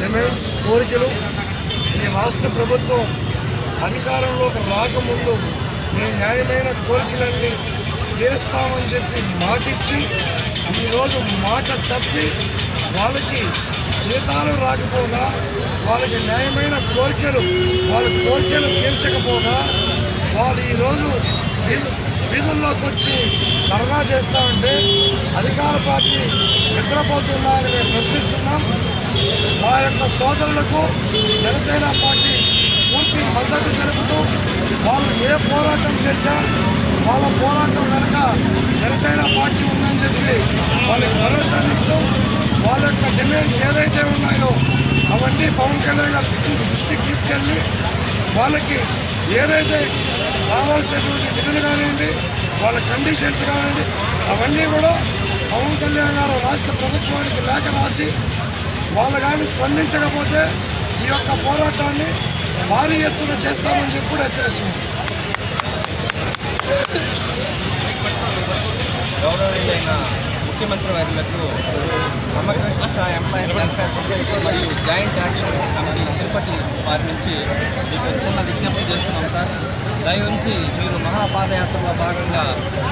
Demands కోరికలు. ఈ రాష్ట్ర ప్రభుత్వం అధికారంలోకి రాకముందు మేము న్యాయమైన కోరికలన్నీ తీరుస్తామని చెప్పి మాటిచ్చి ఈరోజు మాట తప్పి వాళ్ళకి జీతాలు రాకపోగా వాళ్ళకి న్యాయమైన కోరికలు వాళ్ళ కోరికలు తీర్చకపోగా వాళ్ళు ఈరోజు వీధుల్లోకి వచ్చి ధర్నా చేస్తామంటే అధికార పార్టీ నిద్రపోతుందా అని మేము ప్రశ్నిస్తున్నాం. మా యొక్క సోదరులకు జనసేన పార్టీ పూర్తి మద్దతు తెలుపుతూ వాళ్ళు ఏ పోరాటం చేశా వాళ్ళ పోరాటం కనుక జనసేన పార్టీ ఉందని చెప్పి వాళ్ళకి భరోసా ఇస్తూ వాళ్ళ యొక్క డిమాండ్స్ ఏదైతే ఉన్నాయో అవన్నీ పవన్ కళ్యాణ్ గారి దృష్టికి తీసుకెళ్ళి వాళ్ళకి ఏదైతే రావాల్సినటువంటి నిధులు కానివ్వండి వాళ్ళ కండిషన్స్ కానివ్వండి అవన్నీ కూడా పవన్ కళ్యాణ్ గారు రాష్ట్ర ప్రభుత్వానికి లేఖ రాసి వాళ్ళు కానీ స్పందించకపోతే ఈ యొక్క పోరాటాన్ని భారీ ఎత్తున చేస్తామని చెప్పి కూడా హెచ్చరిస్తున్నాం. గౌరవనీయులైన ముఖ్యమంత్రి వర్యులకు Samagra Shiksha employees welfare society మరియు జాయింట్ యాక్షన్ కమిటీ తిరుపతి వారి నుంచి మీకు చిన్న విజ్ఞప్తి చేస్తున్నాం సార్. దయ ఉంచి మీరు మహాపాదయాత్రలో భాగంగా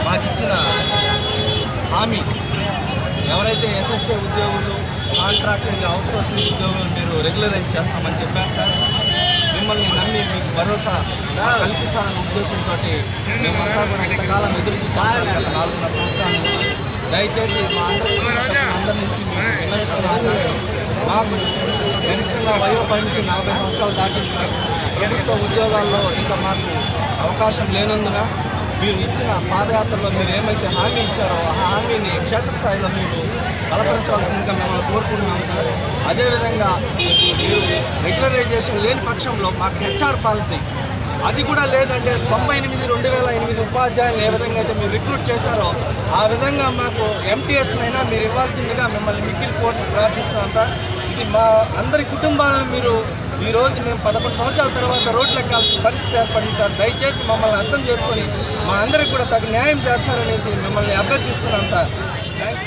మాకిచ్చిన హామీ ఎవరైతే ఎస్ఎస్ఏ ఉద్యోగులు కాంట్రాక్టింగ్ అవుట్సోర్సింగ్ ఉద్యోగులు మీరు రెగ్యులరైజ్ చేస్తామని చెప్పారు సార్. మిమ్మల్ని నమ్మి మీకు భరోసా కల్పిస్తారన్న ఉద్దేశంతో మేమంతా కూడా ఇంతకాలం ఎదురు చూసాం. గత నాలుగున్నర సంవత్సరాల నుంచి దయచేసి మా అందరి అందరి నుంచి మాకు గరిష్టంగా వయో పరిమితి నలభై సంవత్సరాలు దాటి ప్రభుత్వ ఉద్యోగాల్లో ఇంకా మాకు అవకాశం లేనందున మీరు ఇచ్చిన పాదయాత్రలో మీరు ఏమైతే హామీ ఇచ్చారో ఆ హామీని క్షేత్రస్థాయిలో మీరు బలపరచవలసిందిగా మిమ్మల్ని కోరుకుంటున్నాం సార్. అదేవిధంగా మీరు రెగ్యులరైజేషన్ లేని పక్షంలో మాకు హెచ్ఆర్ పాలసీ. అది కూడా లేదంటే తొంభై ఎనిమిది రెండు వేల ఎనిమిది ఉపాధ్యాయులు ఏ విధంగా అయితే మీరు రిక్రూట్ చేశారో ఆ విధంగా మాకు ఎంటీఎస్నైనా మీరు ఇవ్వాల్సిందిగా మిమ్మల్ని మిక్కిలి కోర్టు ప్రార్థిస్తున్నాం సార్. ఇది మా అందరి కుటుంబాలను మీరు ఈ రోజు మేము పదకొండు సంవత్సరాల తర్వాత రోడ్లు ఎక్కాల్సిన పరిస్థితి ఏర్పడింది సార్. దయచేసి మమ్మల్ని అర్థం చేసుకొని మా అందరికి కూడా తగు న్యాయం చేస్తారనేసి మిమ్మల్ని అభ్యర్థిస్తున్నాం సార్. థ్యాంక్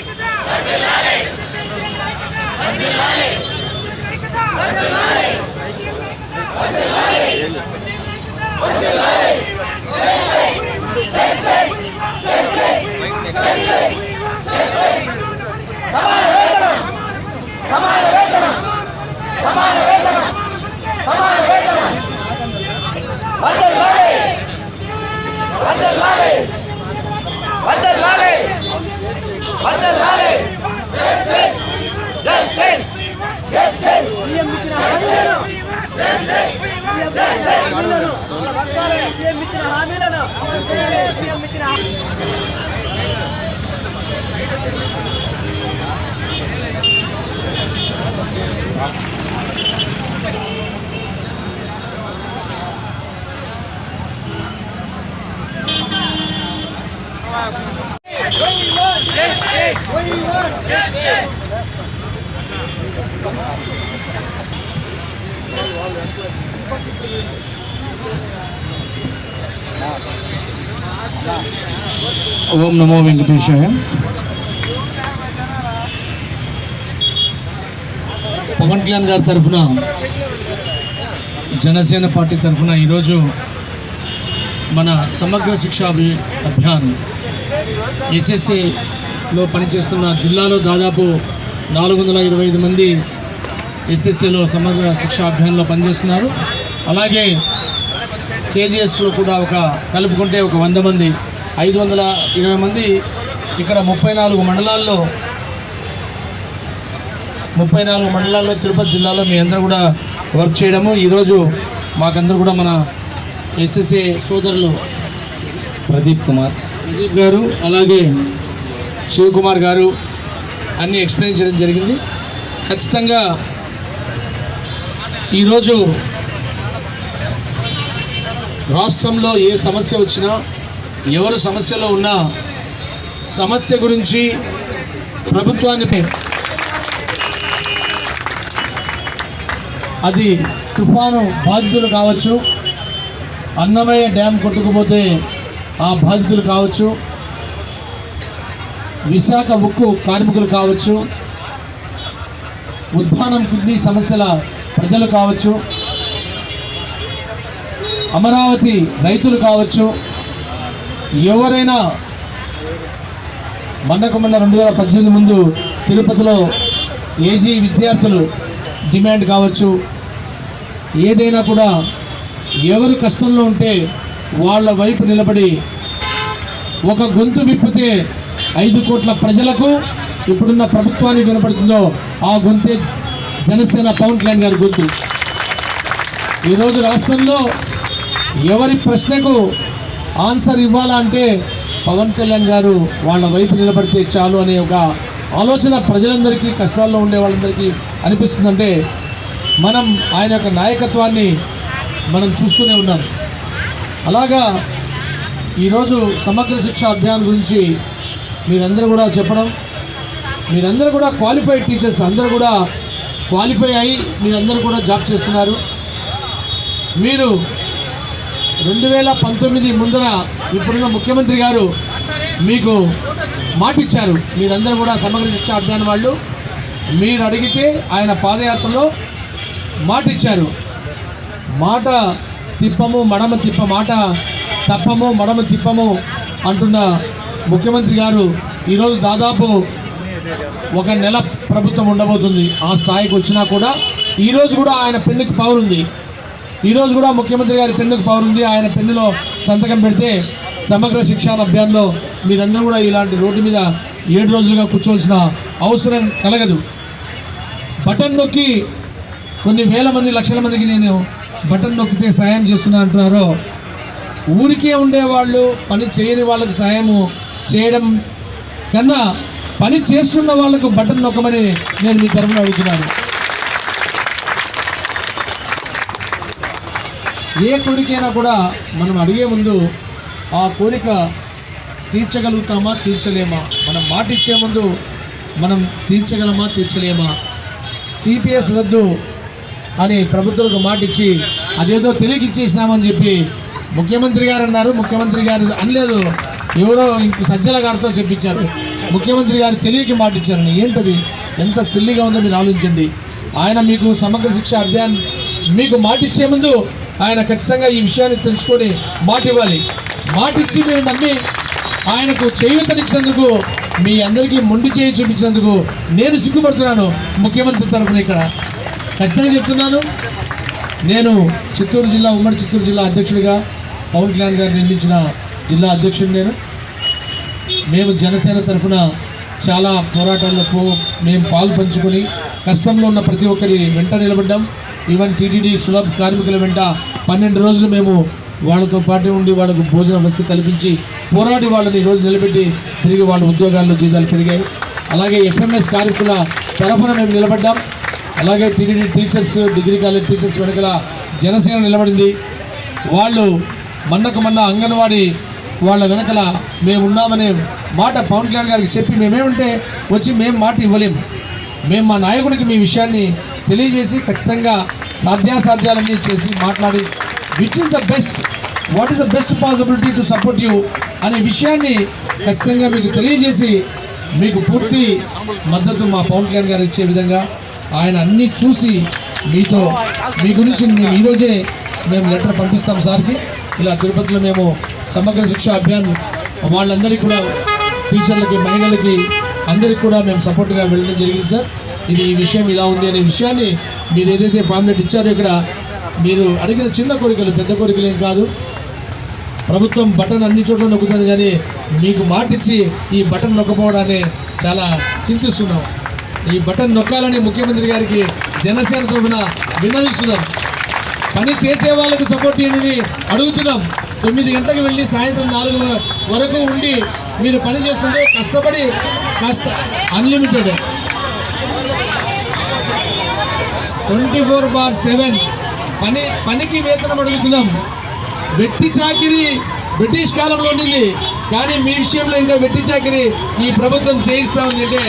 సమాన వేతనం సమాన వేతనం సమాన వేతనం సమాన వేతనం వర్ధిల్లాలి వర్ధిల్లాలి వర్ధిల్లాలి ఓం నమో వెంకటేశాయ పవన్ కళ్యాణ్ గారి తరఫున జనసేన పార్టీ తరఫున ఈరోజు మన సమగ్ర శిక్షా అభి- అభియాన్ ఎస్ఎస్ఏలో పనిచేస్తున్న జిల్లాలో దాదాపు నాలుగు వందల ఇరవై ఐదు మంది ఎస్ఎస్ఏలో సమగ్ర శిక్షా అభియాన్లో పనిచేస్తున్నారు. అలాగే కేజీఎస్లో కూడా ఒక కలుపుకుంటే ఒక వంద మంది ఐదు వందల ఇరవై మంది ఇక్కడ ముప్పై నాలుగు మండలాల్లో ముప్పై నాలుగు మండలాల్లో తిరుపతి జిల్లాలో మీ అందరూ కూడా వర్క్ చేయడము. ఈరోజు మాకందరూ కూడా మన ఎస్ఎస్ఏ సోదరులు ప్రదీప్ కుమార్. ప్రదీప్ గారు అలాగే శివకుమార్ గారు అన్నీ ఎక్స్ప్లెయిన్ చేయడం జరిగింది. ఖచ్చితంగా ఈరోజు రాష్ట్రంలో ఏ సమస్య వచ్చినా ఎవరు సమస్యలో ఉన్నా సమస్య గురించి ప్రభుత్వాన్ని అది తుఫాను బాధితులు కావచ్చు అన్నమయ్య డ్యామ్ కొట్టుకుపోతే ఆ బాధితులు కావచ్చు విశాఖ ఉక్కు కార్మికులు కావచ్చు ఉద్దానం కిడ్నీ సమస్యల ప్రజలు కావచ్చు అమరావతి రైతులు కావచ్చు ఎవరైనా మొన్నకు మొన్న రెండు వేల పద్దెనిమిది ముందు తిరుపతిలో ఏజీ విద్యార్థులు డిమాండ్ కావచ్చు ఏదైనా కూడా ఎవరు కష్టంలో ఉంటే వాళ్ళ వైపు నిలబడి ఒక గొంతు విప్పితే ఐదు కోట్ల ప్రజలకు ఇప్పుడున్న ప్రభుత్వానికి వినపడుతుందో ఆ గొంతే జనసేన పవన్ కళ్యాణ్ గారి గొంతు. ఈరోజు రాష్ట్రంలో ఎవరి ప్రశ్నకు ఆన్సర్ ఇవ్వాలంటే పవన్ కళ్యాణ్ గారు వాళ్ళ వైపు నిలబడితే చాలు అనే ఒక ఆలోచన ప్రజలందరికీ కష్టాల్లో ఉండే వాళ్ళందరికీ అనిపిస్తుందంటే మనం ఆయన యొక్క నాయకత్వాన్ని మనం చూస్తూనే ఉన్నాం. అలాగా ఈరోజు సమగ్ర శిక్ష అభియాన్ గురించి మీరందరూ కూడా చెప్పడం మీరందరూ కూడా క్వాలిఫైడ్ టీచర్స్ అందరూ కూడా క్వాలిఫై అయ్యి మీరందరూ కూడా జాబ్ చేస్తున్నారు. మీరు రెండు వేల పంతొమ్మిది ముందర ఇప్పుడున్న ముఖ్యమంత్రి గారు మీకు మాటిచ్చారు. మీరందరూ కూడా సమగ్ర శిక్ష అభియాన్ వాళ్ళు మీరు అడిగితే ఆయన పాదయాత్రలో మాటిచ్చారు. మాట తిప్పము మడమ తిప్ప మాట తప్పము మడమ తిప్పము అంటున్న ముఖ్యమంత్రి గారు ఈరోజు దాదాపు ఒక నెల ప్రభుత్వం ఉండబోతుంది. ఆ స్థాయికి వచ్చినా కూడా ఈరోజు కూడా ఆయన పెన్నుకి పవర్ ఉంది. ఈరోజు కూడా ముఖ్యమంత్రి గారి పెన్నుకు పవర్ ఉంది. ఆయన పెన్నులో సంతకం పెడితే సమగ్ర శిక్షణ అభియాన్లో మీరందరూ కూడా ఇలాంటి రోడ్డు మీద ఏడు రోజులుగా కూర్చోవలసిన అవసరం కలగదు. బటన్ నొక్కి కొన్ని వేల మంది లక్షల మందికి నేను బటన్ నొక్కితే సాయం చేస్తున్నా అంటున్నారో ఊరికే ఉండేవాళ్ళు పని చేయని వాళ్ళకి సాయము చేయడం కన్నా పని చేస్తున్న వాళ్ళకు బటన్ నొక్కమని నేను మీ తరఫున అడుగుతున్నాను. ఏ కోరికైనా కూడా మనం అడిగే ముందు ఆ కోరిక తీర్చగలుగుతామా తీర్చలేమా? మనం మాట ఇచ్చే ముందు మనం తీర్చగలమా తీర్చలేమా? సిపిఎస్ రద్దు అని ప్రభుత్వాలకు మాట ఇచ్చి అదేదో తెలియకిచ్చేసినామని చెప్పి ముఖ్యమంత్రి గారు అన్నారు. ముఖ్యమంత్రి గారు అనలేదు. ఎవరో ఇంక సజ్జల గారితో చెప్పించారు. ముఖ్యమంత్రి గారు తెలియక మాట ఇచ్చారని ఏంటది? ఎంత సిల్లిగా ఉందో మీరు ఆలోచించండి. ఆయన మీకు సమగ్ర శిక్ష అభియాన్ మీకు మాట ఇచ్చే ముందు ఆయన ఖచ్చితంగా ఈ విషయాన్ని తెలుసుకొని మాట ఇవ్వాలి. మాట ఇచ్చి మీరు నమ్మి ఆయనకు చేయూతనిచ్చినందుకు మీ అందరికీ మొండి చేయి చూపించినందుకు నేను సిగ్గుపడుతున్నాను ముఖ్యమంత్రి తరఫున ఇక్కడ. ఖచ్చితంగా చెప్తున్నాను. నేను చిత్తూరు జిల్లా ఉమ్మడి చిత్తూరు జిల్లా అధ్యక్షుడిగా పవన్ కళ్యాణ్ గారు నిర్మించిన జిల్లా అధ్యక్షుడు నేను. మేము జనసేన తరఫున చాలా పోరాటాల్లో పో మేము పాలు పంచుకొని కష్టంలో ఉన్న ప్రతి ఒక్కరి వెంట నిలబడ్డాం. ఈవెన్ టీటీడీ సులభ కార్మికుల వెంట పన్నెండు రోజులు మేము వాళ్ళతో పాటు ఉండి వాళ్ళకు భోజన వసతి కల్పించి పోరాడి వాళ్ళని ఈరోజు నిలబెట్టి తిరిగి వాళ్ళ ఉద్యోగాల్లో జీతాలు పెరిగాయి. అలాగే ఎఫ్ఎంఎస్ కార్మికుల తరఫున మేము నిలబడ్డాం. అలాగే TTD teachers degree college teachers వెనకల జనసేన నిలబడింది. వాళ్ళు మన్నకు మన్న అంగన్వాడీ వాళ్ళ వెనకల మేము ఉన్నామనే మాట పవన్ కళ్యాణ్ గారికి చెప్పి మేమేమంటే వచ్చి మేము మాట ఇవ్వలేము మేము మా నాయకుడికి మీ విషయాన్ని తెలియజేసి ఖచ్చితంగా సాధ్యాసాధ్యాలన్నీ చేసి మాట్లాడి which is the best what is the best possibility to support you అనే విషయాన్ని ఖచ్చితంగా మీకు తెలియజేసి మీకు పూర్తి మద్దతు మా పవన్ కళ్యాణ్ గారు ఇచ్చే విధంగా ఆయన అన్నీ చూసి మీతో మీ గురించి మేము ఈరోజే మేము లెటర్ పంపిస్తాం సార్కి. ఇలా తిరుపతిలో మేము సమగ్ర శిక్ష అభియాన్ వాళ్ళందరికీ కూడా టీచర్లకి మహిళలకి అందరికి కూడా మేము సపోర్ట్గా వెళ్ళడం జరిగింది సార్. ఇది ఈ విషయం ఇలా ఉంది అనే విషయాన్ని మీరు ఏదైతే పాంప్లెట్ ఇచ్చారో ఇక్కడ మీరు అడిగిన చిన్న కోరికలు పెద్ద కోరికలు ఏం కాదు. ప్రభుత్వం బటన్ అన్ని చోట్ల నొక్కుతుంది కానీ మీకు మాటిచ్చి ఈ బటన్ నొక్కపోవడాన్ని చాలా చింతిస్తున్నాం. ఈ బటన్ నొక్కాలని ముఖ్యమంత్రి గారికి జనసేన తరఫున విన్నవిస్తున్నాం. పని చేసే వాళ్ళకు సపోర్ట్ చేయని అడుగుతున్నాం. తొమ్మిది గంటలకు వెళ్ళి సాయంత్రం నాలుగు వరకు ఉండి మీరు పని చేస్తుంటే కష్టపడి కష్ట unlimited twenty four bar seven పని పనికి వేతనం అడుగుతున్నాం. వెట్టి చాకిరి బ్రిటిష్ కాలంలో ఉండింది. కానీ మీ విషయంలో ఇంకా వెట్టి చాకిరి ఈ ప్రభుత్వం చేయిస్తా ఉంది అంటే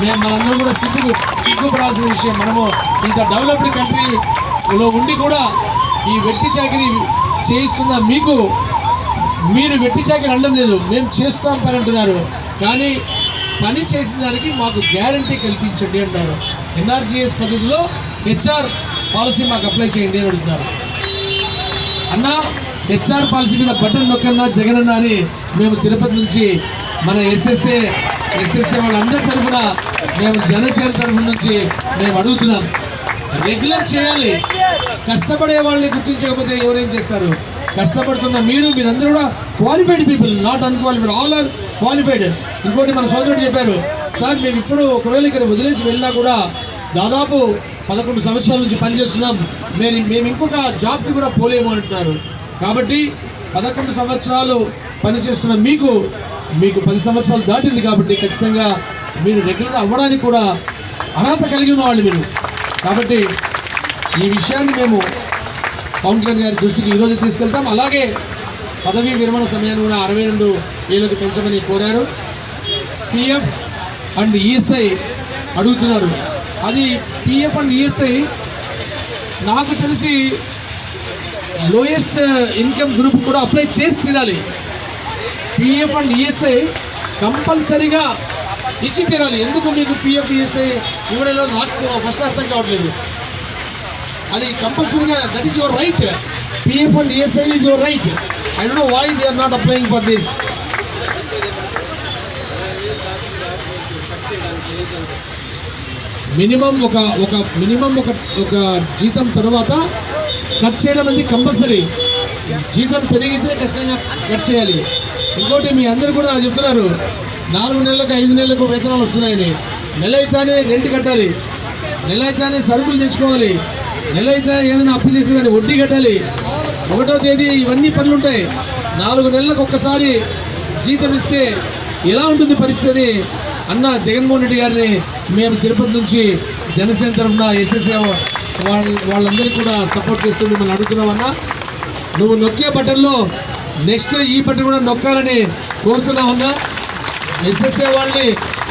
మేము మనందరం కూడా సిగ్గు సిగ్గుపడాల్సిన విషయం. మనము ఇంత డెవలప్డ్ కంట్రీలో ఉండి కూడా ఈ వెట్టి చాకిరి చేయిస్తున్న మీకు మీరు వెట్టి అనడం లేదు. మేము చేస్తాం పని అంటున్నారు. కానీ పని చేసిన దానికి మాకు గ్యారంటీ కల్పించండి అంటారు. ఎన్ఆర్జీఎస్ పద్ధతిలో హెచ్ఆర్ పాలసీ మాకు అప్లై చేయండి అని అడుగుతున్నారు. అన్న హెచ్ఆర్ పాలసీ మీద బటన్ నొక్కన్నా జగన్ అన్న అని మేము తిరుపతి నుంచి మన ఎస్ఎస్ఏ ఎస్ఎస్ఏ వాళ్ళందరి తరఫున మేము జనసేన తరఫున నుంచి మేము అడుగుతున్నాం. రెగ్యులర్ చేయాలి. కష్టపడే వాళ్ళని గుర్తించకపోతే ఎవరేం చేస్తారు? కష్టపడుతున్న మీరు మీరందరూ కూడా qualified people not unqualified all are qualified ఇంకోటి మన సోదరుడు చెప్పారు సార్ మేము ఇప్పుడు ఒకవేళ ఇక్కడ వదిలేసి వెళ్ళినా కూడా దాదాపు పదకొండు సంవత్సరాల నుంచి పనిచేస్తున్నాం. మేము మేము ఇంకొక జాబ్కి కూడా పోలేము అంటున్నారు. కాబట్టి పదకొండు సంవత్సరాలు పనిచేస్తున్న మీకు మీకు పది సంవత్సరాలు దాటింది కాబట్టి ఖచ్చితంగా మీరు రెగ్యులర్ అవ్వడానికి కూడా అర్హత కలిగి ఉన్న వాళ్ళు మీరు. కాబట్టి ఈ విషయాన్ని మేము కౌన్సిలర్ గారి దృష్టికి ఈరోజు తీసుకెళ్తాం. అలాగే పదవీ విరమణ సమయాన్ని కూడా అరవై రెండు ఏళ్ళకు పెంచమని కోరారు. పిఎఫ్ అండ్ ఈఎస్ఐ అడుగుతున్నారు. అది పిఎఫ్ అండ్ ఈఎస్ఐ నాకు తెలిసి లోయెస్ట్ ఇన్కమ్ గ్రూప్ కూడా అప్లై చేసి తీరాలి. పిఎఫ్ అండ్ ఈఎస్ఐ కంపల్సరీగా ఇచ్చి తీరాలి ఎందుకు మీకు పిఎఫ్ ఈఎస్ఐ ఇవ్వడంలో నాకు ఫస్ట్ అర్థం కావట్లేదు. అది కంపల్సరీగా that is your right PF and ESI is your right I don't know why they are not applying for this minimum ఒక ఒక మినిమం ఒక ఒక జీతం తర్వాత కట్ చేయడం అనేది కంపల్సరీ జీతం పెరిగితే ఖచ్చితంగా కట్ చేయాలి. ఇంకోటి మీ అందరు కూడా చెప్తున్నారు. నాలుగు నెలలకు ఐదు నెలలకు వేతనాలు వస్తున్నాయని. నెల అయితేనే రెంట్ కట్టాలి. నెల అయితేనే సరుకులు తెచ్చుకోవాలి. నెల అయితే ఏదైనా అప్పు చేస్తే దాన్ని వడ్డీ కట్టాలి. ఒకటో తేదీ ఇవన్నీ పనులు ఉంటాయి. నాలుగు నెలలకు ఒక్కసారి జీతం ఇస్తే ఎలా ఉంటుంది పరిస్థితి అన్న జగన్మోహన్ రెడ్డి గారిని మేము తిరుపతి నుంచి జనసేన తరఫున ఎస్ఎస్ఏ వాళ్ళ వాళ్ళందరికీ కూడా సపోర్ట్ చేస్తూ మిమ్మల్ని అడుగుతున్నామన్నా నువ్వు నొక్కే బటన్లో నెక్స్ట్ ఈ బటన్ కూడా నొక్కాలని కోరుతున్నామన్నా ఎస్ఎస్ఏ వాళ్ళని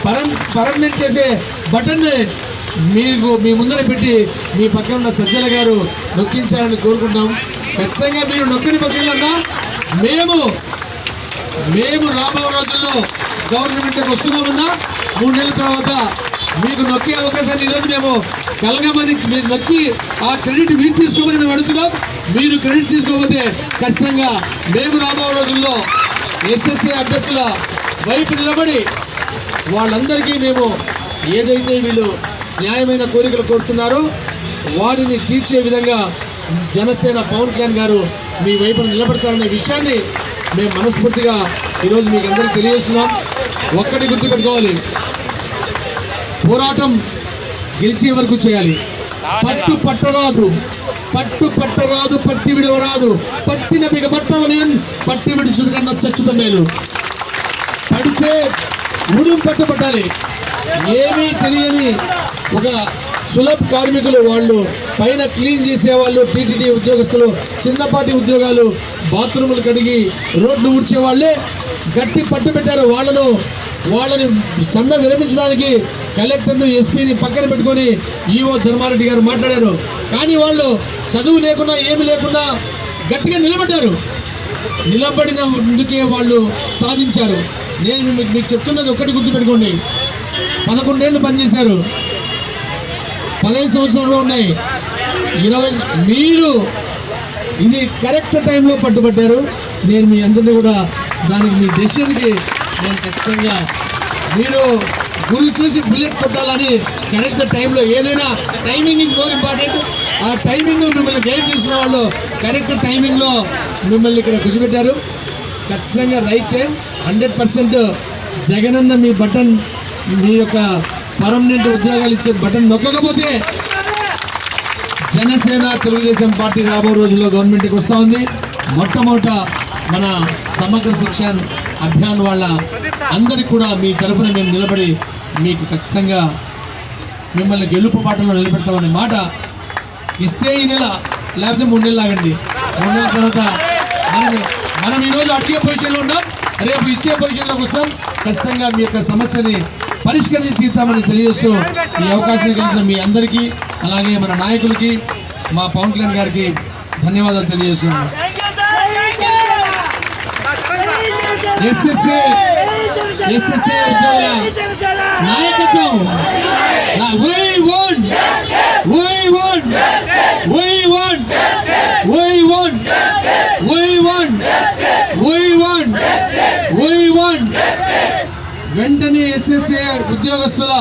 పరం పర్మనెంట్ చేసే బటన్ని మీకు మీ ముందర పెట్టి మీ పక్కన ఉన్న సజ్జల గారు నొక్కించాలని కోరుకుంటాం ఖచ్చితంగా మీరు నొక్కని పక్షులన్నా మేము మేము రాబో రోజుల్లో గవర్నమెంట్కి వస్తున్నామన్నా మూడు నెలల తర్వాత మీకు నొక్కే అవకాశాన్ని ఈరోజు మేము కలగమని మీరు నొక్కి ఆ క్రెడిట్ మీరు తీసుకోమని మేము అడుగుతున్నాం. మీరు క్రెడిట్ తీసుకోకపోతే ఖచ్చితంగా మేము రాబో రోజుల్లో ఎస్ఎస్ఏ అభ్యర్థుల వైపు నిలబడి వాళ్ళందరికీ మేము ఏదైతే వీళ్ళు న్యాయమైన కోరికలు కోరుతున్నారో వారిని తీర్చే విధంగా జనసేన పవన్ కళ్యాణ్ గారు మీ వైపున నిలబడతారనే విషయాన్ని మేము మనస్ఫూర్తిగా ఈరోజు మీకు అందరికీ తెలియజేస్తున్నాం. ఒక్కటి గుర్తుపెట్టుకోవాలి. పోరాటం గెలిచే వరకు చేయాలి. పట్టు పట్టరాదు. పట్టు పట్టరాదు పట్టి విడవరాదు. పట్టిన బిగబట్టవలేం పట్టి విడిచిన కన్నా చచ్చుత మేలు పడితే పట్టుబట్టాలి. ఏమీ తెలియని ఒక సులభ కార్మికులు వాళ్ళు పైన క్లీన్ చేసేవాళ్ళు టీటీడీ ఉద్యోగస్తులు చిన్నపాటి ఉద్యోగాలు బాత్రూములు కడిగి రోడ్లు ఊడ్చే వాళ్ళే గట్టి పట్టు పెట్టారు. వాళ్ళను వాళ్ళని సమ్మె విరమించడానికి కలెక్టర్ను ఎస్పీని పక్కన పెట్టుకొని ఈఓ ధర్మారెడ్డి గారు మాట్లాడారు. కానీ వాళ్ళు చదువు లేకుండా ఏమి లేకుండా గట్టిగా నిలబడ్డారు. నిలబడిన ముందుకే వాళ్ళు సాధించారు. నేను మీకు మీకు చెప్తున్నది ఒక్కటి గుర్తుపెట్టుకోండి. పదకొండేళ్ళు పనిచేశారు. పదహైదు సంవత్సరాలు ఉన్నాయి. ఇరవై మీరు ఇది కరెక్ట్ టైంలో పట్టుబట్టారు. నేను మీ అందరినీ కూడా దానికి మీ డెసిషన్కి నేను ఖచ్చితంగా మీరు గురి చూసి బుల్లెట్ కొట్టాలని కరెక్ట్ టైంలో ఏదైనా టైమింగ్ ఈజ్ మోర్ ఇంపార్టెంట్ ఆ టైమింగ్ మిమ్మల్ని గైడ్ చేసిన వాళ్ళు కరెక్ట్ టైమింగ్లో మిమ్మల్ని ఇక్కడ కూర్చోబెట్టారు. ఖచ్చితంగా right time hundred percent Jagananna మీ బటన్ మీ యొక్క పర్మనెంట్ ఉద్యోగాలు ఇచ్చే బటన్ నొక్కకపోతే జనసేన తెలుగుదేశం పార్టీ రాబో రోజుల్లో గవర్నమెంట్కి వస్తూ ఉంది. మొట్టమొదట మన సమగ్ర శిక్ష అభియాన్ వాళ్ళ అందరికి కూడా మీ తరఫున మేము నిలబడి మీకు ఖచ్చితంగా మిమ్మల్ని గెలుపు బాటలో నిలబెడతామనే మాట ఇస్తే ఈ నెల లేకపోతే మూడు నెలలు ఆగండి. మూడు నెలల తర్వాత మనం మనం ఈరోజు అడిగే పొజిషన్లో ఉన్నాం. రేపు ఇచ్చే పొజిషన్లోకి వస్తాం. ఖచ్చితంగా మీ యొక్క సమస్యని పరిష్కరించి తీర్తామని తెలియజేస్తూ ఈ అవకాశం కలిగిన మీ అందరికీ అలాగే మన నాయకులకి మా పవన్ కళ్యాణ్ గారికి ధన్యవాదాలు తెలియజేస్తున్నాను. ఎస్ఎస్ఏ ఎస్ఎస్ఏ నాయకత్వం. We want we want we want we want we want we want we want వెంటనే ఎస్ఎస్ఏ ఉద్యోగస్తుల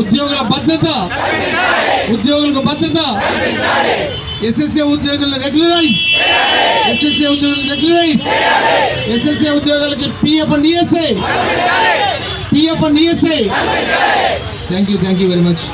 ఉద్యోగుల భద్రత ఉద్యోగులకు భద్రత. ఎస్ఎస్ఏ ఉద్యోగులను రెగ్యులరైజ్. ఎస్ఎస్ఏ ఉద్యోగులను రెగ్యులరైజ్. ఎస్ఎస్ఏ ఉద్యోగులకి PF and ESI. PF and ESI. Thank you thank you very much